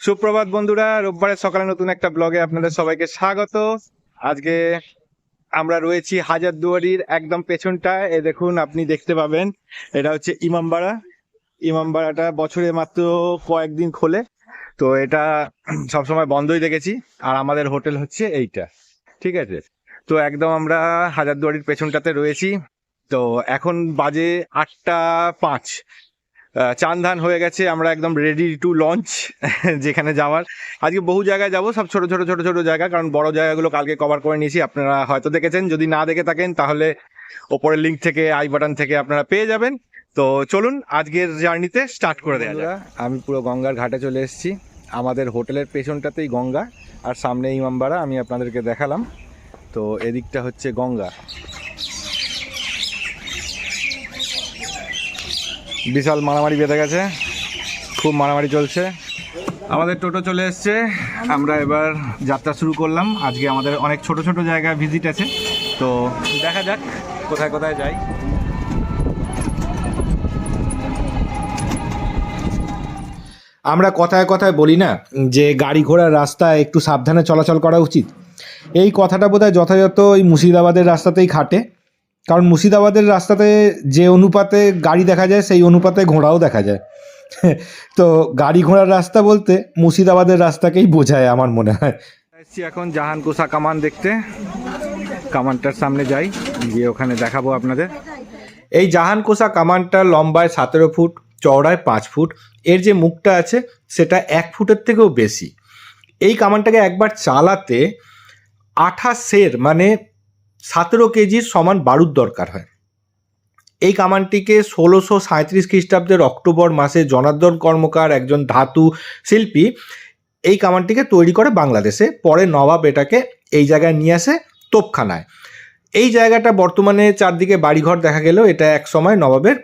সুপ্রভাত বন্ধুরা, রোববারের সকালে নতুন একটা ব্লগে আপনাদের সবাইকে স্বাগত। আজকে আমরা রয়েছি হাজারদুয়ারির একদম পেছনটায়। এ দেখুন, আপনি দেখতে পাবেন, এটা হচ্ছে ইমামবাড়া। ইমামবাড়াটা বছরে মাত্র কয়েকদিন খোলে। তো এটা সবসময় বন্ধই দেখেছি, আর আমাদের হোটেল হচ্ছে এইটা। ঠিক আছে? তো একদম আমরা হাজারদুয়ারির পেছনটাতে রয়েছি। তো এখন বাজে আটটা পাঁচ। চান ধান হয়ে গেছে আমরা একদম রেডি টু লঞ্চ যেখানে যাওয়ার। আজকে বহু জায়গায় যাব সব ছোট ছোট ছোট ছোট জায়গা কারণ বড় জায়গাগুলো কালকে কভার করে নিয়েছি আপনারা হয়তো দেখেছেন। যদি না দেখে থাকেন তাহলে ওপরের লিঙ্ক থেকে আই বাটন থেকে আপনারা পেয়ে যাবেন। তো চলুন আজকের জার্নিতে স্টার্ট করে দেওয়া যাক। আমি পুরো গঙ্গার ঘাটে চলে এসেছি। আমাদের হোটেলের পেছনটাতেই গঙ্গা আর সামনে ইমামবাড়া আমি আপনাদেরকে দেখালাম। তো এদিকটা হচ্ছে গঙ্গা। বিশাল মারামারি বেঁধে গেছে। খুব মারামারি চলছে। আমাদের টোটো চলে এসছে। আমরা এবার যাত্রা শুরু করলাম। আজকে আমাদের অনেক ছোট ছোট জায়গা ভিজিট আছে। তো দেখা যাক কোথায় কোথায় যাই। আমরা কথায় কথায় বলি না যে গাড়ি ঘোড়ার রাস্তায় একটু সাবধানে চলাচল করা উচিত। এই কথাটা বোধহয় যথাযথ ওই মুর্শিদাবাদের রাস্তাতেই খাটে। কারণ মুর্শিদাবাদের রাস্তাতে যে অনুপাতে গাড়ি দেখা যায়, সেই অনুপাতে ঘোড়াও দেখা যায়। তো গাড়ি ঘোড়ার রাস্তা বলতে মুর্শিদাবাদের রাস্তাকেই বোঝায় আমার মনে হয়। এখন জাহান কুসা কামান দেখতে। কামানটার সামনে যাই, গিয়ে ওখানে দেখাবো আপনাদের। এই জাহানকোষা কামানটা লম্বায় সতেরো ফুট, চওড়ায় পাঁচ ফুট। এর যে মুখটা আছে, সেটা এক ফুটের থেকেও বেশি। এই কামানটাকে একবার চালাতে আঠাশের মানে সতেরো কেজির সমান বারুদ দরকার হয়। এই কামানটিকে ষোলোশো সাঁত্রিশ খ্রিস্টাব্দের অক্টোবর মাসে জনার্দন কর্মকার একজন ধাতু শিল্পী এই কামানটিকে তৈরি করে বাংলাদেশে। পরে নবাব এটাকে এই জায়গায় নিয়ে আসে তোপখানায়। এই জায়গাটা বর্তমানে চারদিকে বাড়িঘর দেখা গেলেও এটা এক সময় নবাবের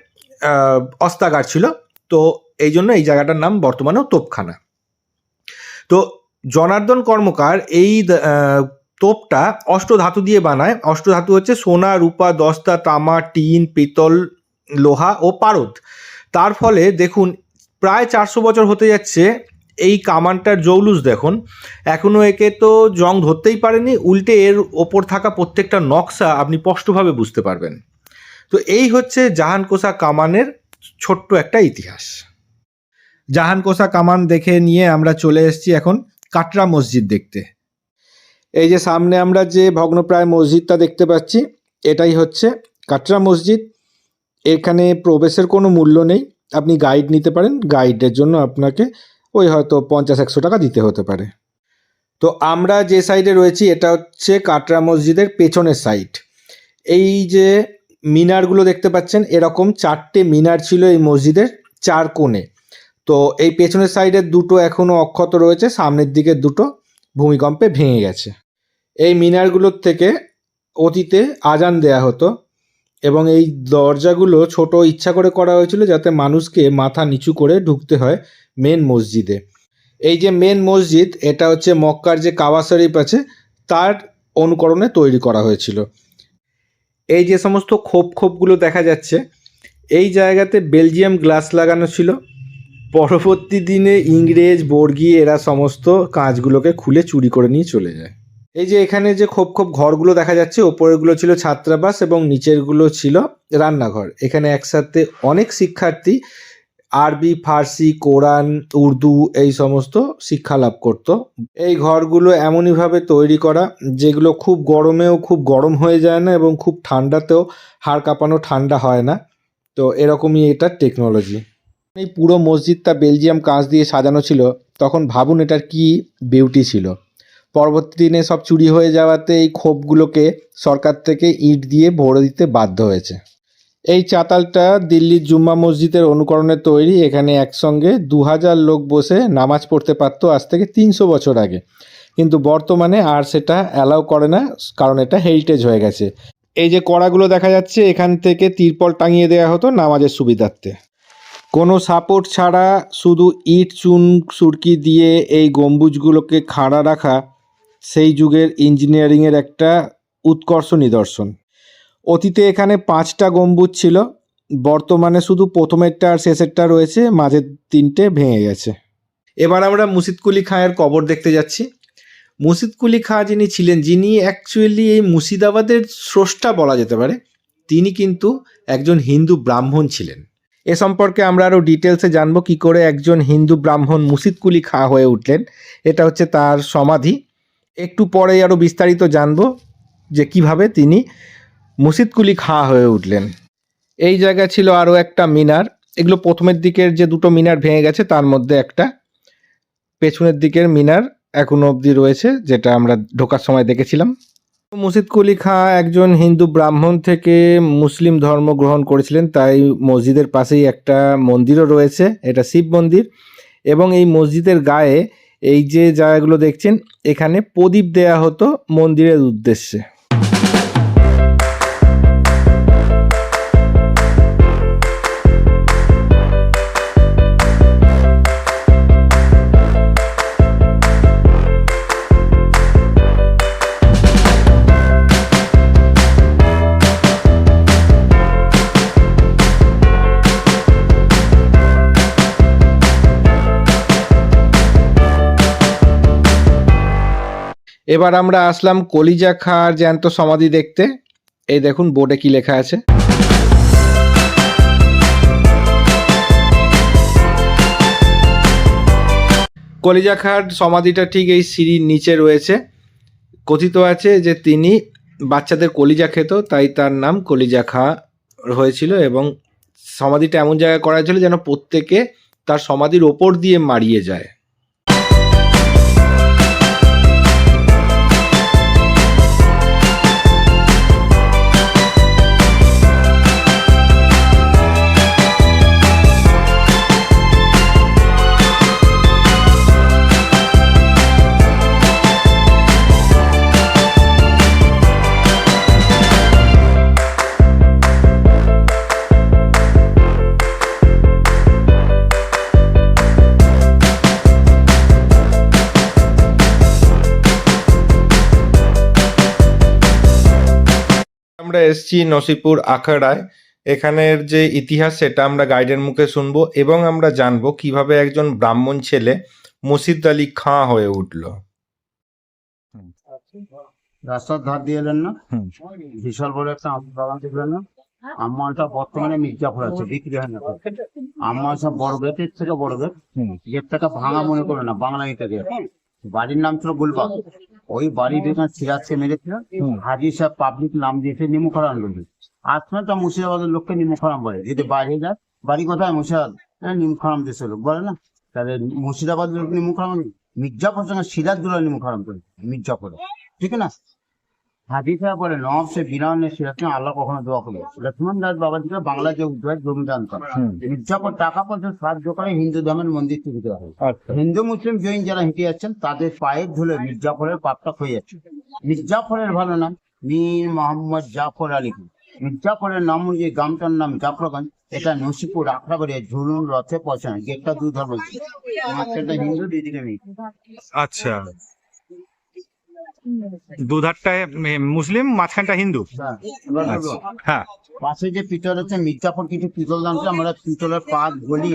অস্তাগার ছিল। তো এই জন্য এই জায়গাটার নাম বর্তমানেও তোপখানা। তো জনার্দন কর্মকার এই তোপটা অষ্টধাতু দিয়ে বানায়। অষ্টধাতু হচ্ছে সোনা, রূপা, দস্তা, তামা, টিন, পিতল, লোহা ও পারদ। তার ফলে দেখুন, প্রায় চারশো বছর হতে যাচ্ছে এই কামানটার জৌলুস দেখুন। এখনও একে তো জং ধরতেই পারেনি, উল্টে এর ওপর থাকা প্রত্যেকটা নকশা আপনি স্পষ্টভাবে বুঝতে পারবেন। তো এই হচ্ছে জাহানকোষা কামানের ছোট্ট একটা ইতিহাস। জাহানকোষা কামান দেখে নিয়ে আমরা চলে এসেছি এখন কাটরা মসজিদ দেখতে। এই যে সামনে আমরা যে ভগ্নপ্রায় মসজিদটা দেখতে পাচ্ছি, এটাই হচ্ছে কাটরা মসজিদ। এখানে প্রবেশের কোনো মূল্য নেই, আপনি গাইড নিতে পারেন। গাইডের জন্য আপনাকে ওই হয়তো পঞ্চাশ, একশো টাকা দিতে হতে পারে। তো আমরা যে সাইডে রয়েছি, এটা হচ্ছে কাটরা মসজিদের পেছনের সাইড এই যে মিনারগুলো দেখতে পাচ্ছেন, এরকম চারটে মিনার ছিল এই মসজিদের চার কোণে। তো এই পেছনের সাইডের দুটো এখনও অক্ষত রয়েছে, সামনের দিকে দুটো। ভূমিকম্পে ভেঙে গেছে। এই মিনারগুলোর থেকে অতীতে আজান দেয়া হতো এবং এই দরজাগুলো ছোট ইচ্ছা করে করা হয়েছিল যাতে মানুষকে মাথা নিচু করে ঢুকতে হয় মেন মসজিদে। এই যে মেন মসজিদ, এটা হচ্ছে মক্কার যে কাবা শরীফ আছে, তার অনুকরণে তৈরি করা হয়েছিল। এই যে সমস্ত খোপ খোপগুলো দেখা যাচ্ছে, এই জায়গাতে বেলজিয়াম গ্লাস লাগানো ছিল। পরবর্তী দিনে ইংরেজ বর্গি এরা সমস্ত কাঁচগুলোকে খুলে চুরি করে নিয়ে চলে যায়। এই যে এখানে যে খোপ খোপ ঘরগুলো দেখা যাচ্ছে, ওপরেরগুলো ছিল ছাত্রাবাস এবং নিচেরগুলো ছিল রান্নাঘর। এখানে একসাথে অনেক শিক্ষার্থী আরবি, ফার্সি কোরআন উর্দু এই সমস্ত শিক্ষা লাভ করত। এই ঘরগুলো এমনইভাবে তৈরি করা যেগুলো খুব গরমেও খুব গরম হয়ে যায় না এবং খুব ঠান্ডাতেও হাড় কাঁপানো ঠান্ডা হয় না। তো এরকমই এটা টেকনোলজি। এই পুরো মসজিদটা বেলজিয়াম কাঁচ দিয়ে সাজানো ছিল, তখন ভাবুন এটার কি বিউটি ছিল। পরবর্তী দিনে সব চুরি হয়ে যাওয়াতে এই ক্ষোভগুলোকে সরকার থেকে ইট দিয়ে ভরে দিতে বাধ্য হয়েছে। এই চাতালটা দিল্লির জুম্মা মসজিদের অনুকরণে তৈরি, এখানে একসঙ্গে দু হাজার লোক বসে নামাজ পড়তে পারতো আজ থেকে তিনশো বছর আগে। কিন্তু বর্তমানে আর সেটা অ্যালাউ করে না, কারণ এটা হেরিটেজ হয়ে গেছে। এই যে কড়াগুলো দেখা যাচ্ছে, এখান থেকে তিরপল টাঙিয়ে দেওয়া হতো নামাজের সুবিধার্থে। কোনো সাপোর্ট ছাড়া শুধু ইট, চুন, সুরকি দিয়ে এই গম্বুজগুলোকে খাড়া রাখা সেই যুগের ইঞ্জিনিয়ারিংয়ের একটা উৎকর্ষ নিদর্শন। অতীতে এখানে পাঁচটা গম্বুজ ছিল, বর্তমানে শুধু প্রথমেরটা আর শেষেরটা রয়েছে, মাঝের তিনটে ভেঙে গেছে। এবার আমরা মুর্শিদকুলি খাঁয়ের কবর দেখতে যাচ্ছি। মুর্শিদকুলি খাঁ যিনি ছিলেন, যিনি অ্যাকচুয়ালি এই মুর্শিদাবাদের স্রষ্টা বলা যেতে পারে, তিনি কিন্তু একজন হিন্দু ব্রাহ্মণ ছিলেন। এ সম্পর্কে আমরা আরও ডিটেলসে জানব কি করে একজন হিন্দু ব্রাহ্মণ মুর্শিদকুলি খাঁ হয়ে উঠলেন। এটা হচ্ছে তার সমাধি। একটু পরে আরও বিস্তারিত জানব যে কীভাবে তিনি মুসিদকুলি খাঁ হয়ে উঠলেন। এই জায়গা ছিল আরও একটা মিনার। এগুলো প্রথমের দিকের যে দুটো মিনার ভেঙে গেছে, তার মধ্যে একটা। পেছনের দিকের মিনার এখনও অবধি রয়েছে, যেটা আমরা ঢোকার সময় দেখেছিলাম। মুর্শিদ কুলি খাঁ একজন হিন্দু ব্রাহ্মণ থেকে মুসলিম ধর্ম গ্রহণ করেছিলেন, তাই মসজিদের পাশেই একটা মন্দিরও রয়েছে, এটা শিব মন্দির। এবং এই মসজিদের গায়ে এই যে জায়গাগুলো দেখছেন, এখানে প্রদীপ দেয়া হতো মন্দিরের উদ্দেশ্যে। এবার আমরা আসলাম কলিজা খাঁর জ্যান্ত সমাধি দেখতে। এই দেখুন, বোর্ডে কি লেখা আছে। কলিজা খাঁর সমাধিটা ঠিক এই সিঁড়ির নিচে রয়েছে। কথিত আছে যে তিনি বাচ্চাদের কলিজা খেত, তাই তার নাম কলিজা খাঁ হয়েছিল এবং সমাধিটা এমন জায়গায় করা ছিল যেন প্রত্যেকে তার সমাধির ওপর দিয়ে মারিয়ে যায়। এসেছি নসিপুর আখাড়ায়। এখানের যে ইতিহাস সেটা আমরা গাইডের মুখে শুনব এবং আমরা জানব কীভাবে একজন ব্রাহ্মণ ছেলে মুর্শিদ আলী খাঁ হয়ে উঠল। রাস্তার ধার দিয়ে এলেন না? বিশাল বড় একটা আম বাগান দেখলেন না? আমমালটা বর্তমানে মির্জাপুর আছে বিক্রি হয় না আমমাল সব বড় গেটের থেকে বড় গেট। গেটটাকে ভাঙা মনে করে না বাংলা গেট বাড়ির নাম ছিল গুলবাগ ওই বাড়ির সিরাজকে মেরেছিল হাজির সাহেব পাবলিক নাম দিয়েছে নিমুখরাম লোক। আজ তো মুর্শিদাবাদের লোককে নিমুখারাম বলে। যদি বাইরে যায় বাড়ি কোথায়? মুর্শিদাবাদ। নিমখারাম দেশের লোক বলে না? তাহলে মুর্শিদাবাদের লোক নিমুখারাম মির্জাফর সঙ্গে সিরাজদুল্লাহ নিমুখারাম করে মির্জাপুরে। ঠিক না? সাহেব বলে নবাব সে সিরাজকে আল্লাহ কখনো দোয়া করবে লক্ষ্মণ দাস বাবা থেকে বাংলা যে উদ্ধার জমি দান করে মির্জাপুর টাকা পয়সা সাহায্য করে হিন্দু ধর্মের মন্দির থেকে দেওয়া হয়। আচ্ছা। হিন্দু মুসলিম জৈন যারা হেঁটে যাচ্ছেন তাদের পায়ের ধুলে মির্জাফরের পাপটা হয়ে যাচ্ছে। মির্জাফরের ভালো নাম মীর মোহাম্মদ জাফর আলী। মির্জাফরের নাম অনুযায়ী গ্রামটার নাম জাফরগঞ্জ। এটা নসিপুর আখড়াবাড়িয়া ঝুলুন রথে পৌঁছানো গেটটা দু ধর্ম হিন্দু দুদিকে নেই আচ্ছা। দুধারটায় মুসলিম মাঝখানটা হিন্দু। হ্যাঁ, পাশে যে পিতল আছে মির্জাফর কিছু পিতল দামছে আমরা পিতলের পাত গলি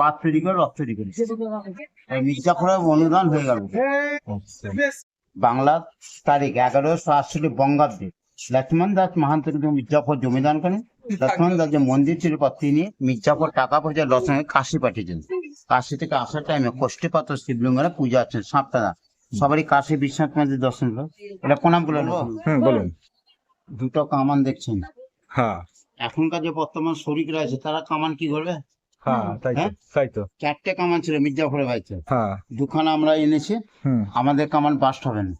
পাত তৈরি করে রথ তৈরি করি এই অনুদান হয়ে গেল। বাংলার তারিখ এগারোশো আটষট্টি বঙ্গাব্দে। লক্ষ্মণ দাস মাহান্ত কিন্তু মির্জাফর জমিদান করেন। লক্ষ্মণ দাস যে মন্দির ছিল পর তিনি মির্জাফর টাকা পয়সা লসঙ্গে কাশি পাঠিয়েছেন। কাশি থেকে আসার টাইমে কষ্টি পাত্র শিবলিঙ্গের পূজা আছেন সাঁতরা সবারই কাশি বিশ্বনাথ মন্দির দর্শন করো এটা প্রণাম করে নেব। হুম বলুন। দুটো কামান দেখছেন। হ্যাঁ। এখনকার যে বর্তমান শরিকরা আছে তারা কামান কি করবে? হ্যাঁ তাই হ্যাঁ? তাই তো। চারটে কামান ছিল মির্জাফরের বাড়িতে হ্যাঁ। দুখানা আমরা এনেছি আমাদের কামান বাস্ট হবে না।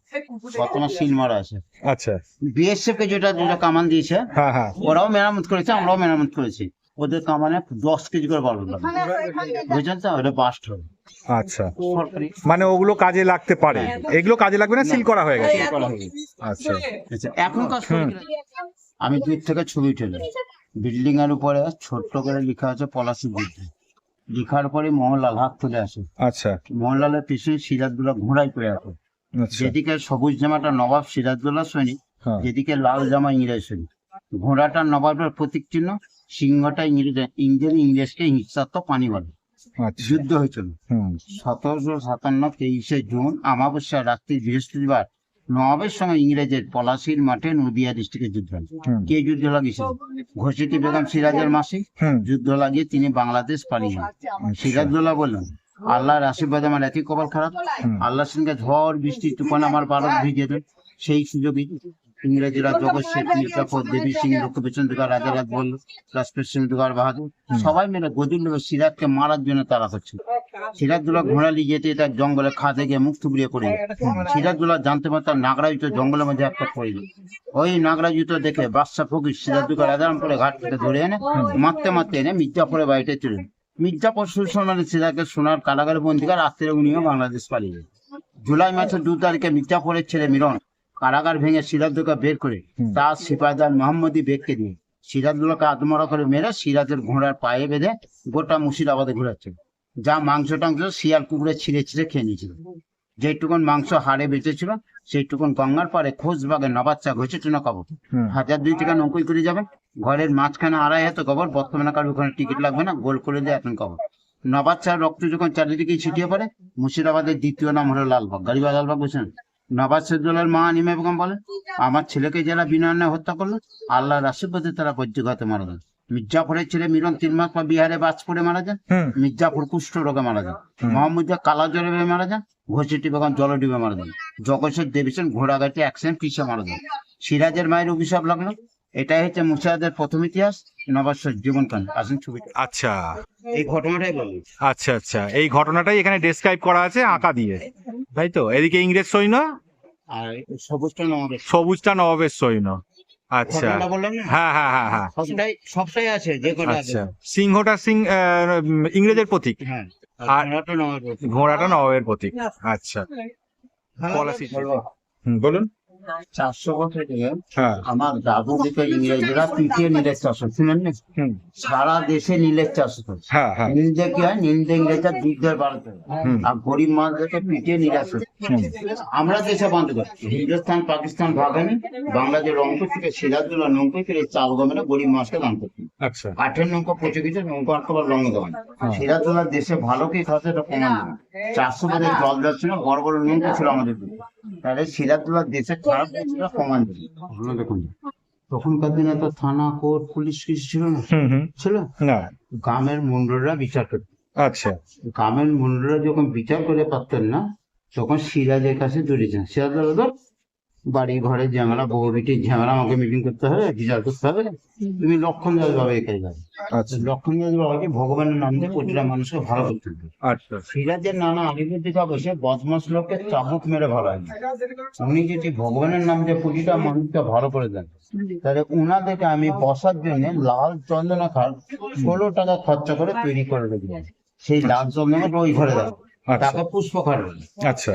বর্তমান সিল মারা আছে। আচ্ছা। বিএসএফ কে যেটা যেটা কামান দিয়েছে হ্যাঁ হ্যাঁ। ওরাও মেরামত করেছে আমরাও মেরামত করেছি। ওদের কামানে দশ কেজি করে বাড়বে বুঝছেন তো? ওটা বাস্ট হবে। আচ্ছা। মানে ওগুলো কাজে লাগতে পারে। এগুলো কাজে লাগবে না? সিল করা হয়ে গেছে। হয়ে। আচ্ছা। আচ্ছা, এখনকার আমি দূর থেকে ছবি তুলি। বিল্ডিং এর উপরে ছোট্ট করে লেখা আছে পলাশি বুদ্ধি। লেখার পরে মোহনলাল হাত তুলে আসে। আচ্ছা। মোহনলালের পিছনে সিরাজদুল্লাহ ঘোড়ায় করে আছে। আচ্ছা। যেদিকে সবুজ জামাটা নবাব সিরাজদুল্লাহ সৈনিক হ্যাঁ। যেদিকে লাল জামা ইংরেজ সৈনিক। ঘোড়াটা নবাবের প্রতীক চিহ্ন সিংহটা ইংরেজ ইংরেজ ইংরেজকে হিংসাত্মক পানি বলে। আচ্ছা। যুদ্ধ হয়েছিল। সতেরোশো সাতান্ন তেইশে জুন আমাবস্যা রাত্রি বৃহস্পতিবার নবাবের সঙ্গে ইংরেজের পলাশির মাঠে নদিয়া ডিস্ট্রিক্টে যুদ্ধ কে যুদ্ধ লাগিয়েছিল? ঘোষিতি বেগম সিরাজের মাসিক যুদ্ধ লাগিয়ে তিনি বাংলাদেশ পালিয়ে আচ্ছা। বললেন আল্লাহর আশীর্বাদে আমার এতই কপাল খারাপ। আল্লাহ সঙ্গে ঝড় বৃষ্টি তুফান আমার ভারত ভিজিয়ে দেন। সেই সুযোগে ইংরেজরা জগৎ শেখ মির্জাফর দেবী সিং লক্ষ্মীপেছন দুগার রাজারাজ রাজপেট সিং দুগার বাহাদুর সবাই মিলে গদির লোক সিরাজকে মারার জন্য তারা করছিল সিরাজদৌল্লা ঘোড়া নিয়ে যেতে তার জঙ্গলে খাদে গিয়ে মুখ থুবড়িয়ে পড়ে। সিরাজদৌল্লা জানতে পারে তার নাগরাজুত জঙ্গলের মধ্যে একটা পড়ে ওই নাগরাজুত দেখে বাদশাহ ফকির সিরাজদুল্লা রাজারাম করে ঘাট থেকে ধরে এনে মারতে মারতে এনে মির্জাপুরে বাড়িতে চলে মির্জাপুর সুলসনের সিরাজকে সোনার কারাগারে বন্দিকা রাত্রে উনিও বাংলাদেশ পালিয়ে জুলাই মাসের দু তারিখে মির্জাপুরের ছেলে মিলন কারাগার ভেঙে সিরাজদুল্লাকে বের করে। তার সিপাহদার মোহাম্মদী বেগকে দিয়ে সিরাজদুল্লাহকে আত্মরা করে মেরে সিরাজের ঘোড়ার পায়ে বেঁধে গোটা মুর্শিদাবাদে ঘুরাচ্ছে যা মাংস টাংস শিয়াল কুকুরে ছিঁড়ে ছিঁড়ে খেয়ে নিয়েছিল। যেটুকুন মাংস হাড়ে বেঁচেছিল সেইটুকুন গঙ্গার পারে খোঁজবাগে নবাচ্চা ঘষে টুনা কবর। হাজার দুই টাকা নৌকোই করে যাবে। ঘরের মাঝখানে আড়াই হাতে কবর বর্তমানে কারও ওখানে টিকিট লাগবে না গোল করে দিয়ে এখন কবর। নবাচ্চার রক্ত যখন চারিদিকে ছিটিয়ে পড়ে মুর্শিদাবাদের দ্বিতীয় নাম হলো লালবাগ। গাড়িবা লালবাগ বুঝছেন নবাজ সিদ্দুলের মা আনিমা বেগম বলে আমার ছেলেকে যারা বিনা অন্যায় হত্যা করল আল্লাহর আশীর্বাদে তারা বজ্রঘাতে মারা গেল মির্জাফরের ছেলে মিলন তিন মাস পর বিহারে বাজ পড়ে মারা যান মির্জাপুর মির্জাফর কুষ্ঠ রোগে মারা যান হুম। মোহাম্মদ কালা জ্বরে মারা যান ঘষিটি বেগম জল ডুবে মারা যান জগৎসের দেবীসেন ঘোড়াঘাটে অ্যাক্সিডেন্ট পিছিয়ে মারা যান সিরাজের মায়ের অভিশাপ লাগল এটাই হচ্ছে মুর্শিদাবাদের প্রথম ইতিহাস নবাশ্বর জীবন কান আসেন ছবিটা আচ্ছা। এই ঘটনাটাই বলি আচ্ছা আচ্ছা। এই ঘটনাটাই এখানে ডেসক্রাইব করা আছে আঁকা দিয়ে। তাই তো? এদিকে ইংরেজ সৈন্য? আর সবুজটা নবাবের সবুজটা নবাবের সৈন্য। আচ্ছা। হ্যাঁ হ্যাঁ হ্যাঁ হ্যাঁ। সবটাই সবটাই আছে যে কটা আচ্ছা। সিংহটা সিং আহ, ইংরেজের প্রতীক। হ্যাঁ। আর- আর ঘোড়াটা নবাবের প্রতীক। আচ্ছা। হুম, বলুন। চারশো বছর থেকে হ্যাঁ। আমার দাদু দিকে ইংরেজরা তৃতীয় নীলের চাষ হতো। শুনেন না? সারা দেশে নীলের চাষ হতো হ্যাঁ হ্যাঁ। নীলদে কি হয়? নীলদে ইংরেজরা যুদ্ধের বাড়াতে আর গরিব মানুষদেরকে পিটিয়ে নিরাশ হতো আমরা দেশে বন্ধ করি। হিন্দুস্তান পাকিস্তান ভাগানি বাংলাদেশ রংপুর থেকে সিরাজদুল্লাহ নৌকো করে চাল গমেরা গরিব মানুষকে দান করতো আচ্ছা। কাঠের নৌকো পচে গেছে নৌকো আটকাবার রঙ দেওয়া হ্যাঁ। সিরাজদুল্লাহ দেশে ভালো কি খাচ্ছে এটা প্রমাণ না চারশো পদের জল যাচ্ছিল বড় বড় নৌকো ছিল আমাদের। দেশে। তাহলে সিরাজদুল্লাহ দেশের খারাপ প্রমাণ দেখুন তখনকার দিনে তো থানা কোর্ট পুলিশ কিছু ছিল না? ছিল? না। গ্রামের মন্ডলরা বিচার করত। আচ্ছা। গ্রামের মন্ডলরা যখন বিচার করে পারতেন না তখন সিরাজের কাছে দৌড়েছেন সিরাজ দাদা বাড়ি ঘরের ঝামেলা বউ বিটির ঝামেলা আমাকে মিটিং করতে হবে বিচার করতে হবে। তুমি লক্ষণ দাস বাবা এখানে যাবে আচ্ছা। লক্ষণ দাস বাবাকে ভগবানের নাম দিয়ে প্রতিটা মানুষকে ভালো করতে হবে। আচ্ছা সিরাজের নানা আলিপুর দিকে বসে বদমাস লোককে চাবুক মেরে ভালো হয় উনি যদি ভগবানের নাম দিয়ে প্রতিটা মানুষকে ভালো করে দেন তাহলে উনাদেরকে আমি বসার জন্য লাল চন্দনা খাল ষোলো টাকা খরচা করে তৈরি করে রেখেছি সেই লাল চন্দনাটা ওই ঘরে আচ্ছা টাকা পুষ্প আচ্ছা।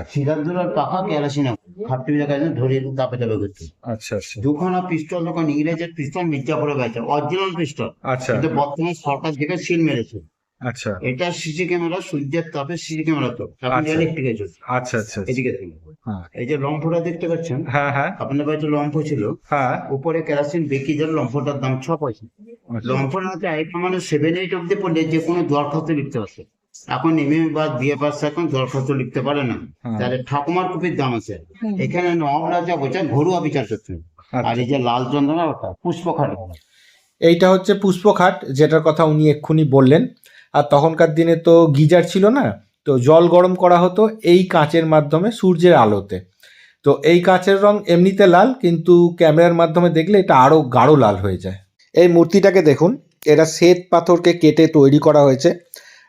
পাখা কেরাসিনা জায়গায় ধরিয়ে দাপে দাপে করতে আচ্ছা আচ্ছা। দুখানা পিস্তল যখন ইংরেজের পিস্তল মির্জাপুরে গেছে অরিজিনাল পিস্তল। আচ্ছা। কিন্তু বর্তমানে সরকার থেকে সিল মেরেছে। আচ্ছা। এটা সিসি ক্যামেরা সূর্যের তাপে সিসি ক্যামেরা তো। এখন আচ্ছা। ইলেকট্রিকে চলছে। আচ্ছা আচ্ছা আচ্ছা। এদিকে হ্যাঁ। এই যে লম্ফটা দেখতে পাচ্ছেন? হ্যাঁ হ্যাঁ। আপনার বাড়িতে লম্ফ ছিল। হ্যাঁ। উপরে কেরাসিন বেকি যার লম্ফটার দাম ছ পয়সা। আচ্ছা। লম্ফর হাতে মানে সেভেন এইট অব্দি পড়লে যে কোনো দরখাস্ত লিখতে পারছে এখন এম এ বা বিএ পাস এখন দরখাস্ত লিখতে পারে না। হ্যাঁ। তাহলে ঠাকুমার কপির দাম আছে। এখানে নব রাজা বোঝা ঘরোয়া বিচার করতে আর আচ্ছা এই যে লাল চন্দনা ওটা পুষ্প খাট এইটা হচ্ছে পুষ্পখাট যেটার কথা উনি এক্ষুনি বললেন। আর তখনকার দিনে তো গিজার ছিল না তো জল গরম করা হতো এই কাঁচের মাধ্যমে সূর্যের আলোতে। তো এই কাঁচের রং এমনিতে লাল কিন্তু ক্যামেরার মাধ্যমে দেখলে এটা আরও গাঢ় লাল হয়ে যায়। এই মূর্তিটাকে দেখুন এটা শ্বেত পাথরকে কেটে তৈরি করা হয়েছে।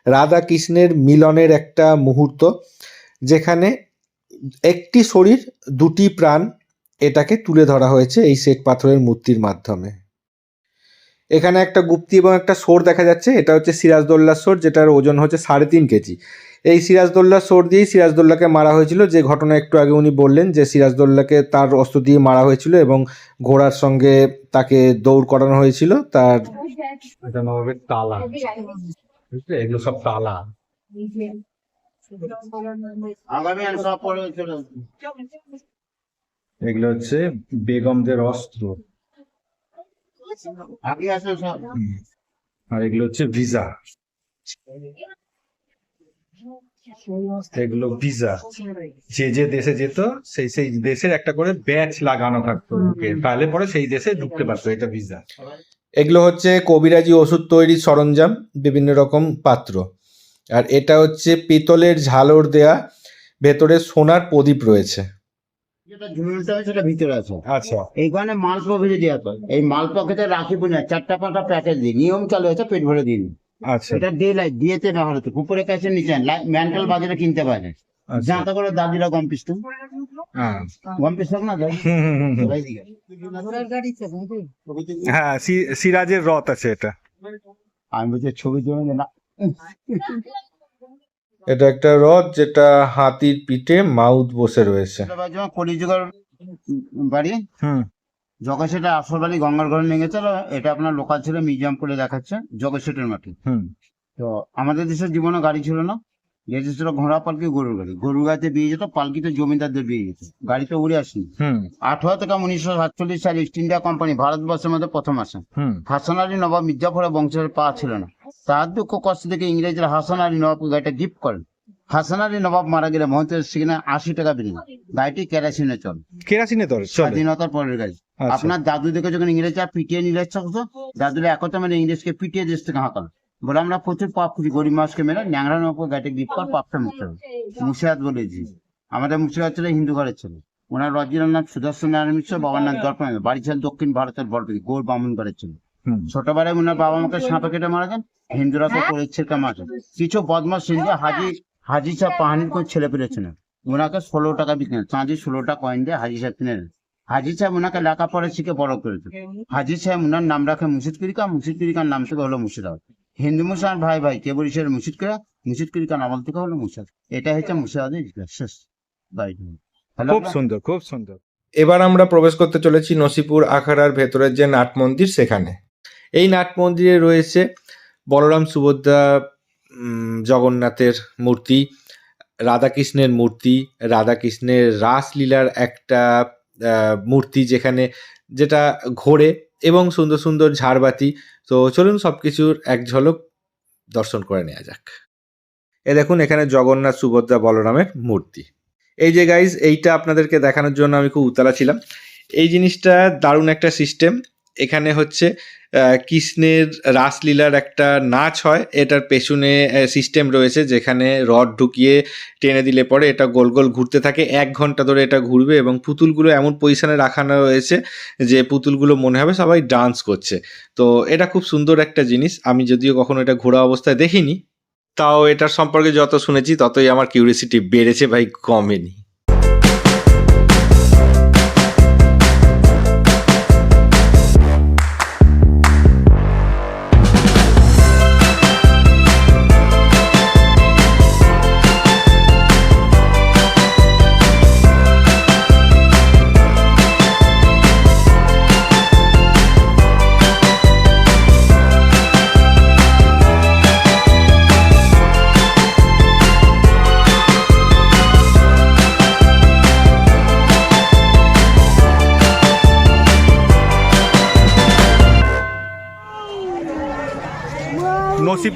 রাধা কৃষ্ণের মিলনের একটা মুহূর্ত, যেখানে একটি শরীর, দুটি প্রাণ এটাকে তুলে ধরা হয়েছে এই শ্বেত পাথরের মূর্তির মাধ্যমে। এখানে একটা গুপ্তি এবং একটা সোর দেখা যাচ্ছে, এটা হচ্ছে সিরাজদৌল্লার সোর, যেটার ওজন হচ্ছে সাড়ে তিন কেজি। এই সিরাজদৌল্লার সোর দিয়েই সিরাজদৌল্লাকে মারা হয়েছিল, যে ঘটনা একটু আগে উনি বললেন যে সিরাজদৌল্লাকে তার অস্ত্র দিয়ে মারা হয়েছিল এবং ঘোড়ার সঙ্গে তাকে দৌড় করানো হয়েছিল, তার তালা এগুলো সব তালা। এগুলো হচ্ছে বেগমদের অস্ত্র। আর এগুলো হচ্ছে ভিসা এগুলো ভিসা যে যে দেশে যেত সেই সেই দেশের একটা করে ব্যাচ লাগানো থাকতো তাহলে পরে সেই দেশে ঢুকতে পারতো এটা ভিসা এগুলো হচ্ছে কবিরাজি ওষুধ তৈরির সরঞ্জাম বিভিন্ন রকম পাত্র। আর এটা হচ্ছে পিতলের ঝালর দেয়া ভেতরে সোনার প্রদীপ রয়েছে। যেটা সেটা ভিতরে আছে। আচ্ছা। এইখানে মালপো ভেজে দেওয়া হয় এই মালপো খেতে রাখি পুনে চারটা পাঁচটা প্যাকেট দিই। নিয়ম চালু হয়েছে পেট ভরে দিন আচ্ছা। এটা ডে লাইট দিয়েতে ব্যবহার হতো উপরে কাছে নিচে ম্যান্টাল বাজারে কিনতে পারে। আচ্ছা। করে দাদিরা গম পিসতো হ্যাঁ। গম পিস না। হ্যাঁ সিরাজের রথ আছে এটা। আমি বলছি ছবি জমে না। এটা একটা রথ যেটা হাতির পিঠে মাউথ বসে রয়েছে। কলিযুগের বাড়ি। হুম। যখন সেটা আসল বাড়ি গঙ্গার ঘরে নিয়ে গেছে এটা আপনার লোকাল ছিল মিউজিয়াম করে দেখাচ্ছে জগৎসেটের মাটি হুম। তো আমাদের দেশের জীবনে গাড়ি ছিল না। যেহেতু ছিল ঘোড়া পালকি গরুর গাড়ি। গরুর গাড়িতে বিয়ে যেত পালকিতে জমিদারদের বিয়ে যেত। গাড়িতে উড়ে আসেনি। আঠারো থেকে উনিশশো সাতচল্লিশ সালে ইস্ট ইন্ডিয়া কোম্পানি ভারতবর্ষের মধ্যে প্রথম আসে। হাসান আলী নবাব মির্জাফরের বংশের পা ছিল না। তার দুঃখ কষ্ট থেকে ইংরেজরা হাসান আলী নবাবকে গাড়িটা গিফট করেন হাসান আলী নবাব মারা গেলে মহতের সেখানে আশি টাকা বিনিময় গাড়িটি কেরাসিনে চল। কেরাসিনে তোর স্বাধীনতার পরের গাড়ি। আচ্ছা। আপনার দাদু দেখে যখন ইংরেজরা পিটিয়ে নিলে চাকতো দাদুরা একতা মানে ইংরেজকে পিটিয়ে দেশ থেকে হাঁকাল। বলে আমরা প্রচুর পাপ করি গরিব মানুষকে মেরে ন্যাংরা উপর গাড়িতে গিফট কর পাপটা মুক্ত হবে মুর্শিদাবাদ বলেছি। আমাদের মুর্শিদাবাদ ছিল হিন্দু ঘরের ছেলে। ওনার রজিনার নাম সুদর্শন নারায়ণ মিশ্র বাবার নাম দর্পণ বাড়ি ছিল দক্ষিণ ভারতের বড়পি গৌর বামুন ঘরের ছেলে। ছোটবেলায় ওনার বাবা মাকে সাঁপে কেটে মারা যান হিন্দুরা তো করে মারা কিছু বদমাস হিন্দু হাজি হাজি সাহেব পাহানির কোন ছেলে পেরেছে না। ওনাকে ষোলো টাকা বিক্রি চাঁদি ষোলোটা কয়েন দিয়ে হাজি সাহেব কিনে নেন। হাজি সাহেব ওনাকে লেখাপড়া শিখে বড় করেছে হাজি সাহেব ওনার নাম রাখে মুর্শিদ কিরিকা মুর্শিদ কিরিকার নাম থেকে হলো মুর্শিদাবাদ। হিন্দু মুসলমান ভাই ভাই কে মুসিদ মুর্শিদ কিরা মুর্শিদ কিরিকার নাম থেকে হলো মুর্শিদ। এটা হচ্ছে ইতিহাস শেষ। খুব সুন্দর খুব সুন্দর। এবার আমরা প্রবেশ করতে চলেছি নসিপুর আখাড়ার ভেতরের যে নাট মন্দির সেখানে। এই নাট মন্দিরে রয়েছে বলরাম সুভদ্রা উম, জগন্নাথের মূর্তি রাধাকৃষ্ণের মূর্তি রাধাকৃষ্ণের রাসলীলার একটা আহ, মূর্তি যেখানে যেটা ঘোরে এবং সুন্দর সুন্দর ঝাড়বাতি। তো চলুন সব কিছুর এক ঝলক দর্শন করে নেওয়া যাক। এ দেখুন, এখানে জগন্নাথ সুভদ্রা বলরামের মূর্তি। এই যে গাইজ এইটা আপনাদেরকে দেখানোর জন্য আমি খুব উতলা ছিলাম। এই জিনিসটা দারুণ একটা সিস্টেম এখানে হচ্ছে কৃষ্ণের রাসলীলার একটা নাচ হয়। এটার পেছনে সিস্টেম রয়েছে যেখানে রড ঢুকিয়ে টেনে দিলে পরে এটা গোল গোল ঘুরতে থাকে। এক ঘণ্টা ধরে এটা ঘুরবে এবং পুতুলগুলো এমন পজিশনে রাখানো রয়েছে যে পুতুলগুলো মনে হবে সবাই ডান্স করছে। তো এটা খুব সুন্দর একটা জিনিস। আমি যদিও কখনো এটা ঘোরা অবস্থায় দেখিনি, তাও এটার সম্পর্কে যত শুনেছি ততই আমার কিউরিয়াসিটি বেড়েছে ভাই, কমেনি।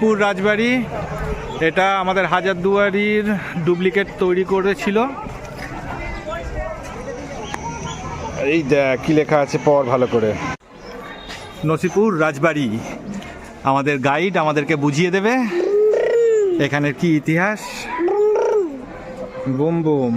নসিপুর রাজবাড়ি। এটা আমাদের হাজারদুয়ারির ডুপ্লিকেট তৈরি করেছিল। এই দেখ কি লেখা আছে পর ভালো করে। নসিপুর রাজবাড়ি। আমাদের গাইড আমাদেরকে বুঝিয়ে দেবে। এখানের কি ইতিহাস? Boom boom.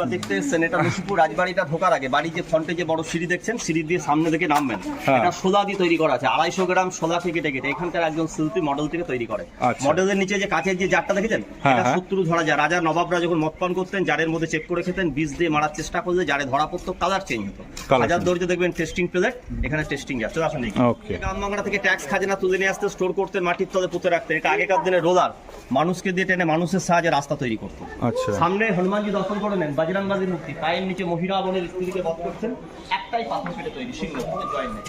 বা দেখতে এসছেন এটা লক্ষ্মীপুর রাজবাড়িটা ঢোকার আগে। বাড়ির যে ফ্রন্টে যে বড় সিঁড়ি দেখছেন সিঁড়ি দিয়ে সামনে দিকে নামবেন। হ্যাঁ। এটা সোলা দিয়ে তৈরি করা আছে আড়াইশো গ্রাম সোলা থেকে কেটে কেটে। এখানকার একজন শিল্পী মডেল থেকে তৈরি করে। আচ্ছা। মডেলের নিচে যে কাঁচের যে জারটা দেখেছেন হ্যাঁ, এটা হ্যাঁ। শত্রু ধরা যায়। রাজা নবাবরা যখন মদ পান করতেন জারের মধ্যে চেক করে খেতেন বিষ দিয়ে মারার চেষ্টা করলে জারে ধরা পড়তো কালার চেঞ্জ হতো। হাজার change। দেখবেন টেস্টিং প্লেট এখানে টেস্টিং যাচ্ছে। আসেন Okay. গ্রামবাংলা থেকে ট্যাক্স খাজনা তুলে নিয়ে আসতে স্টোর করতেন মাটির তলে পুঁতে রাখতেন। এটা আগেকার দিনে রোলার মানুষকে দিয়ে টেনে মানুষের সাহায্যে রাস্তা তৈরি করতো। আচ্ছা। সামনে হনুমানজি দর্শন করে নেন বাজরাঙ্গাজির মূর্তি। পায়ের নিচে মহিলা বোনের স্ত্রীকে বধ করছেন। একটাই পাথর ফেটে তৈরি, সিংহ। জয়েন নেই।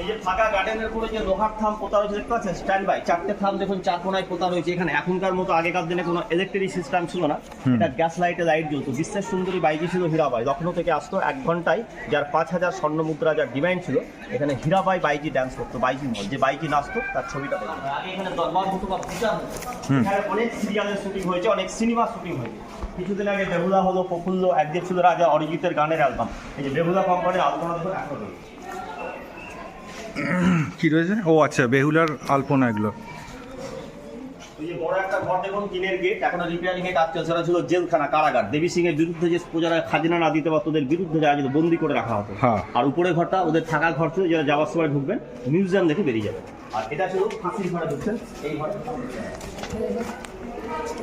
এই যে ফাঁকা গার্ডেনের করে যে লোহার থাম পোতা রয়েছে দেখতে পাচ্ছেন? স্ট্যান্ড বাই চারটে থাম দেখুন চার কোনায় পোতা রয়েছে এখানে। এখনকার মতো আগেকার দিনে কোনো ইলেকট্রিক সিস্টেম ছিল না। এটা গ্যাস লাইটে লাইট জ্বলতো। বিশ্বের সুন্দরী বাইজি ছিল হীরাবাই। লখনৌ থেকে আসতো এক ঘন্টায় যার পাঁচ হাজার স্বর্ণ মুদ্রা যার ডিমান্ড ছিল এখানে হীরাবাই বাইজি ড্যান্স করতো বাইজি মল যে বাইজি নাচতো তার ছবিটা আগে এখানে দরবার হতো বা পূজা হতো। এখানে অনেক সিরিয়ালের শুটিং হয়েছে অনেক সিনেমা শুটিং হয়েছে। কিছুদিন আগে বেহুলা হলো প্রফুল্ল একদিন ছিল রাজা অরিজিতের গানের অ্যালবাম এই যে বেহুলা কোম্পানির অ্যালবাম দেখুন এখনও রয়েছে। কি রয়েছে? ও আচ্ছা বেহুলার আলপনা এগুলো। বড় একটা ঘর দেখুন টিনের গেট এখনও রিপেয়ারিং এর কাজ চলছে সেটা ছিল জেলখানা কারাগার। দেবী সিং এর বিরুদ্ধে যে প্রজারা খাজনা না দিতে পারতো ওদের বিরুদ্ধে যারা বন্দি করে রাখা হতো। হ্যাঁ। আর উপরে ঘরটা ওদের থাকার ঘর ছিল যারা যাওয়ার সময় ঢুকবেন মিউজিয়াম দেখে বেরিয়ে যাবে আর এটা ছিল ফাঁসির ঘরে ঢুকছেন এই ঘরে।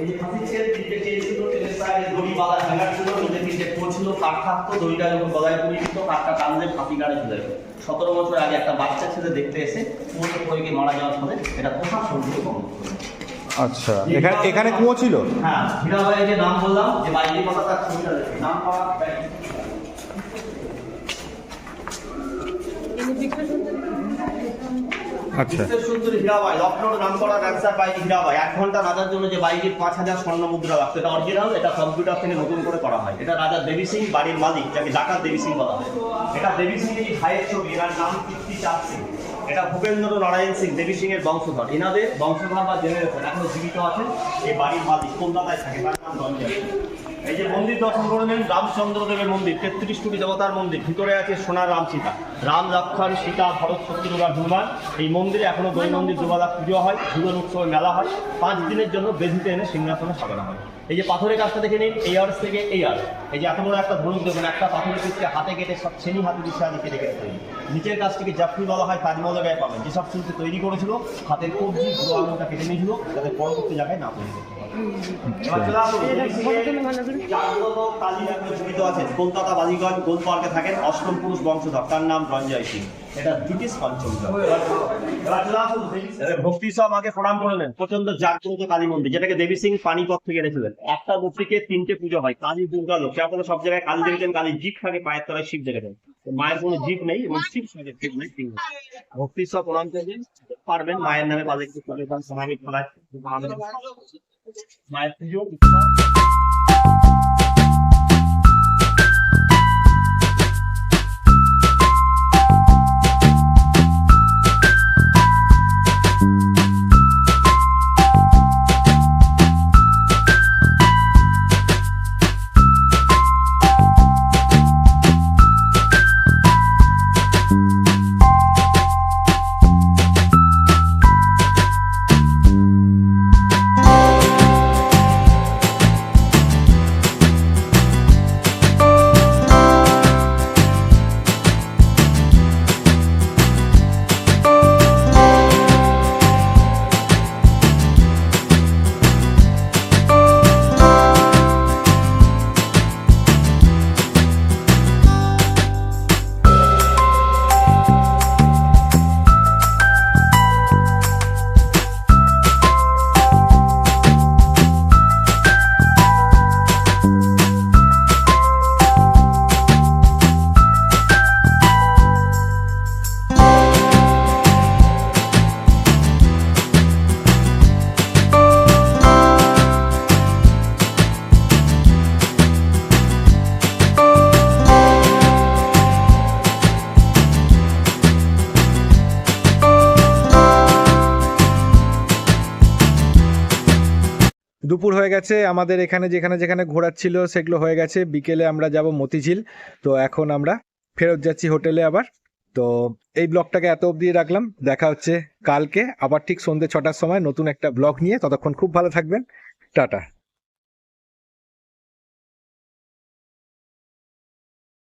এই যে ফাঁসির ছেলে তিনটে চেয়ে ছিল ট্রেনের সাইডে দড়ি বাঁধা হ্যাঙ্গার ছিল ওদের তিনটে কোচ ছিল কাঠ থাকতো দড়িটা যখন গলায় পরিয়ে দিত কাঠটা টানলে ফাঁসি গাড়ে চলে যেত। সতেরো বছর আগে একটা বাচ্চা ছেলে দেখতে এসে কুয়োতে পড়ে গিয়ে মারা যাওয়ার ফলে এটা প্রশাসন থেকে বন্ধ আচ্ছা এখানে এখানে কুয়ো ছিল? হ্যাঁ হীরাবাইয়ের যে নাম বললাম যে বাইরে কথা তার ছবিটা দেখে। নাম পাওয়া আচ্ছা। সুন্দরী হীরাবাই, লখনৌর নাম করা ডান্সার বাইজি হীরাবাই। এক ঘণ্টা রাজার জন্য যে বাইজির পাঁচ হাজার স্বর্ণ মুদ্রা লাগতো, এটা অরিজিনাল এটা কম্পিউটার থেকে নতুন করে করা হয়। এটা রাজা দেবী সিং বাড়ির মালিক, যাকে ডাকাত দেবী সিং বলা হয়। এটা দেবী সিং এর ভাইয়ের ছবি, এনার নাম কীর্তি চাঁদ সিং এটা ভূপেন্দ্র নারায়ণ সিং, দেবী সিং এর বংশধর। এনাদের বংশধর বা জেনারেশন এখনও জীবিত আছেন, এই বাড়ির মালিক, কলকাতায় থাকে এই যে মন্দির দর্শন করে নেন রামচন্দ্র দেবের মন্দির, তেত্রিশ কোটি দেবতার মন্দির, ভিতরে আছে সোনার রাম সীতা। রাম, লক্ষণ, সীতা, ভরত শত্রুঘ্ন হনুমান, এই মন্দিরে এখনও দৈনন্দিন দুবেলা পুজো হয় ধুলন উৎসবে মেলা হয়, পাঁচ দিনের জন্য বেদিতে এনে সিংহাসনে সাজানো হয়। এই যে পাথরের কাজটা দেখে নিন, এই আর্স থেকে এই আর্স এই যে এত বড় একটা ধনুক দেখুন, একটা পাথরের পিসকে হাতে কেটে সব শ্রেণি হাতে দিচ্ছে কেটে কেটে নিচের কাজটিকে জাফরি বলা হয় তাজমহলের গায়ে পাবেন। যেসব শিল্পী তৈরি করেছিল হাতের কবজি গুলো আঙুলটা কেটে নিয়েছিল যাতে পরবর্তী জায়গায় না আছেন। কলকাতা বালিগঞ্জ গোল পার্কে থাকেন অষ্টম পুরুষ বংশধর। তার নাম রঞ্জয় সিং। এটা ব্রিটিশ পঞ্চম ভক্তি সব আগে প্রণাম করলেন প্রচণ্ড জাগ্রত কালী মন্দির যেটাকে দেবী সিং পানিপথ থেকে এনেছিলেন। একটা মূর্তিকে তিনটে পুজো হয় কালী দুর্গা লোক। আপনারা সব জায়গায় কালী দেখেছেন কালী জিপ থাকে পায়ের তলায় শিব দেখেছেন। মায়ের কোনো জীব নেই এবং শিব সঙ্গে ঠিক নেই ঠিক। ভক্তি সব প্রণাম করবেন পারবেন মায়ের নামে পালে একটু করে দেন মায়ের পুজো গেছে, আমাদের এখানে যেখানে যেখানে ঘোরার ছিল সেগুলো হয়ে গেছে। বিকেলে আমরা যাব মতিঝিল। তো এখন আমরা ফেরত যাচ্ছি হোটেলে আবার। তো এই ব্লগটাকে এত অবধি রাখলাম। দেখা হচ্ছে কালকে, আবার ঠিক সন্ধ্যে ছটার সময় নতুন একটা ব্লগ নিয়ে। ততক্ষণ খুব ভালো থাকবেন। টাটা।